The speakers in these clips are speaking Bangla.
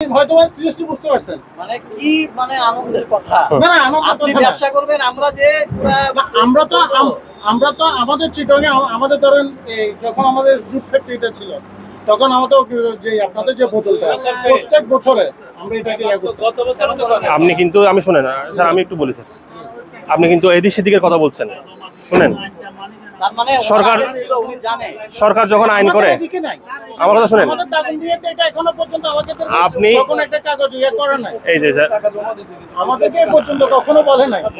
হয়তো সিরিয়াসলি বুঝতে পারছেন। মানে কি মানে আনন্দের কথা? না না আপনি ব্যবসা করবেন আমরা যে আমরা তো আমরা তো আমাদের চিটংয়ে আমাদের ধরেন যখন আমাদের জুট ফ্যাক্টরিটা ছিল তখন আমাদের যে আপনাদের যে বোতলটা প্রত্যেক বছরে আমরা এটাকে আপনি কিন্তু আমি শুনেন স্যার আমি একটু বলি স্যার। আপনি কিন্তু এদিক সেদিকের কথা বলছেন। শুনেন। সরকার- জানে। সরকার যখন আইন করে আমার কথা শুনেন। আপনি- ইয়ে এই যে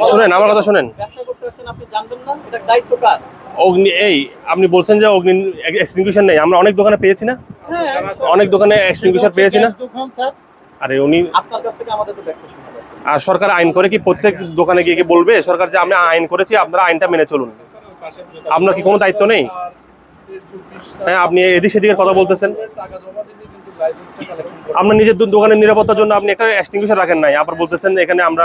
শুনেন আমার কথা শুনেন। অগ্নি এই আপনি বলছেন যে অগ্নি এক্সটিংগুইশার নেই। আমরা অনেক দোকানে পেয়েছি না? হ্যাঁ অনেক দোকানে এক্সটিংগুইশার পেয়েছি না? আরে উনি আপনার কাছ থেকে আমাদের তো ব্যাখ্যা আর সরকার আইন করে কি প্রত্যেক দোকানে গিয়ে কি বলবে? সরকার যে আমরা আইন করেছি আপনারা আইনটা মেনে চলুন। আপনার কি কোনো দায়িত্ব নেই? হ্যাঁ আপনি এদিক সেদিকের কথা বলতেছেন। আপনার নিজের দোকানের নিরাপত্তার জন্য আপনি একটা এক্সটিংগুইশার রাখেন নাই। আবার বলতেছেন এখানে আমরা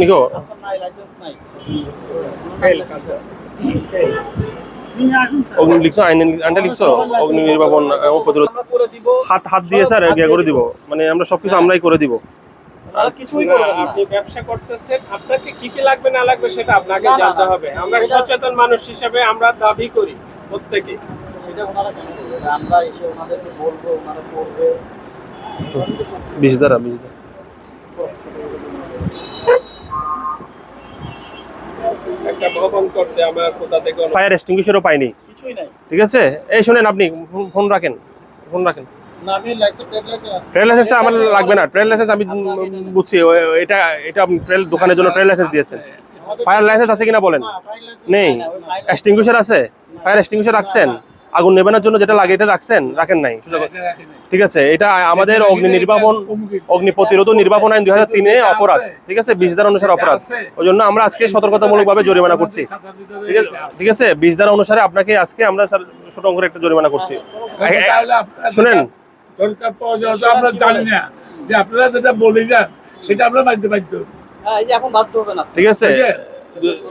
নিকো অগ্নি লিখছো? আইন আইনটা লিখছো? অগ্নি নির্বাপন প্রতিরোধ হাত হাত দিয়ে স্যার ইয়ে করে দিব। মানে আমরা সবকিছু আমরাই করে দিব। কিছুই আপনি ব্যবসা করতেছেন আপনাকে কি কি লাগবে না লাগবে সেটা আপনাকে জানতে হবে। আমরা সচেতন মানুষ হিসেবে আমরা দাবি করি প্রত্যেকে। সেটা ওনারা কেন করবে আমরা এসে ওনাদেরকে বলব ওনারা করবে। বিশ দ্বারা বিশ দ্বারা একটা ভবন করতে আমরা কোথা থেকে অনু- ফায়ার এক্সটিংগুইশারও পাইনি। কিছুই নাই। ঠিক আছে? এই শুনেন আপনি ফোন- রাখেন ফোন রাখেন। ট্রেড লাইসেন্স লাইসেন্সটা আমার লাগবে না। ট্রেল লাইসেন্স আমি বুঝছি এটা এটা ট্রেল দোকানের জন্য ট্রেল লাইসেন্স দিয়েছেন। ফায়ার লাইসেন্স আছে কিনা বলেন? নেই। এক্সটিংগুইশার আছে। ফায়ার এক্সটিংগুইশার রাখছেন? আগুন নেবানোর জন্য যেটা লাগে এটা রাখছেন? রাখেন নাই। ঠিক আছে এটা আমাদের অগ্নি নির্বাপন অগ্নি প্রতিরোধ নির্বাপন আইন দুই হাজার তিনে অপরাধ। ঠিক আছে বিশ ধারা অনুসারে অপরাধ। ওই জন্য আমরা আজকে সতর্কতামূলক ভাবে জরিমানা করছি। ঠিক আছে ঠিক আছে বিশ ধারা অনুসারে আপনাকে আজকে আমরা ছোট অঙ্কের একটা জরিমানা করছি। এ- শুনেন আমরা জানি না। যে আপনারা যেটা বলে যান সেটা আমরা মানতে বাধ্য। হ্যাঁ এই যে এখন বাধ্য হবে না ঠিক আছে।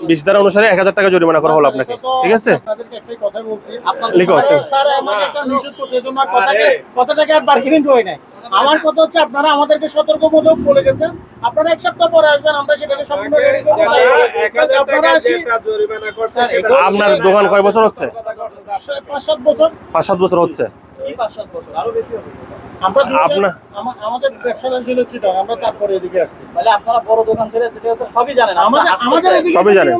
বিশ ধারা অনুসারে এক হাজার টাকা জরিমানা করা হলো আপনাকে। ঠিক আছে? আমার কথা হচ্ছে আপনারা আমাদেরকে সতর্কমূলক বলে গেছেন। আপনারা এক সপ্তাহ পরে আসবেন আমরা সেটাকে সম্পূর্ণ রেডি করব। আসি। আপনার দোকান কয় বছর হচ্ছে? পাঁচ সাত বছর। পাঁচ সাত বছর হচ্ছে। কি পাঁচ সাত বছর? আরও বেশি হবে। আমরা আমাদের ব্যবসাদার ছিল চিটাং আমরা তারপরে এদিকে আসছি। তাহলে আপনারা বড় দোকান ছেড়ে যেটা তো সবই জানেন। আমাদের আমাদের সবই জানেন।